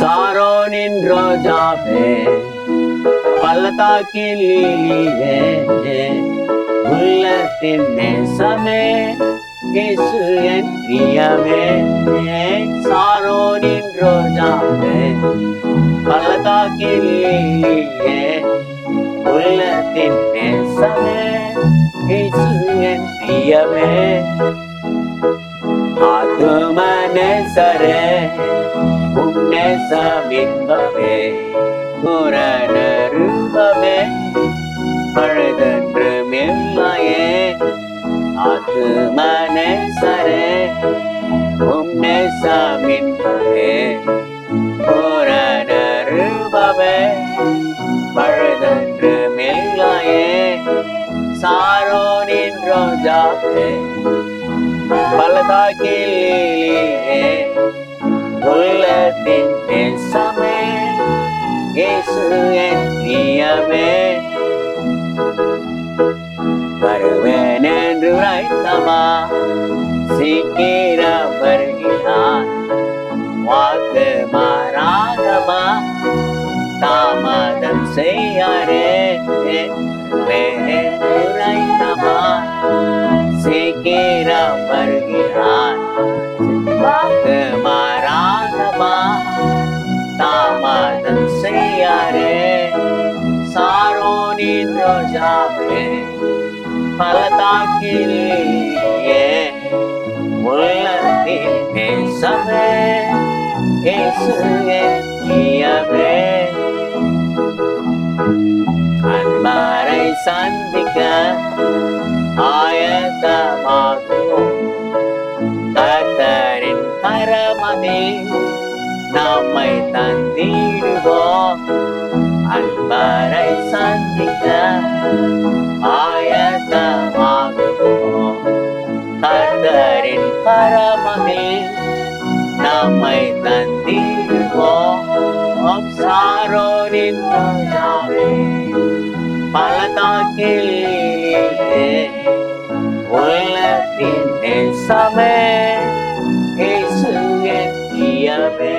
சாரோனின் ரோஜாவே பள்ளத்தாக்கில் லீலியே உள்ளத்தின் நேசமே இயேசு என் பிரியமே. சாரோனின் ரோஜாவே பள்ளத்தாக்கில் லீலியே உள்ளத்தின் நேசமே இயேசு என் பிரியமே. ஆத்துமனேசரே உன்னேசமின்பமே புரணருபமே பழுதன்று மெல்லையே. ஆத்துமனேசரே உன்னேசமின்பமே புரணருபமே பழுதன்று சாரோ நின்றோ ஜாத்தே பலதாக்கிலே உள்ளத்தின் தேசமே இயேசு என் பிரியமே வருவேன் என்று உரைத்தமா? சீக்கிரம் வருகிறான் வாக்கு மாறாதமா? தாமதம் செய்யாரே வருவேன் உரைத்தமா? சீக்கிரம் தாமதம் செய்யாரே. சாரோனின் ரோஜாவே பலதாக்கிலேயே உள்ளத்தில் பேசவே இயேசுவே பிரியமே அன்பாரை சந்திக்க ஆயத்தமாகும் கத்தரின் கரமதி நம்மை தந்திடுவோம் அன்பரை சந்திக்க ஆயத்தமாகுவோம். கர்த்தரின் கரமகில் நம்மை தந்திடுவோம் சாரோரின் பலதாக்கில் உள்ளத்தின் சமே இயமே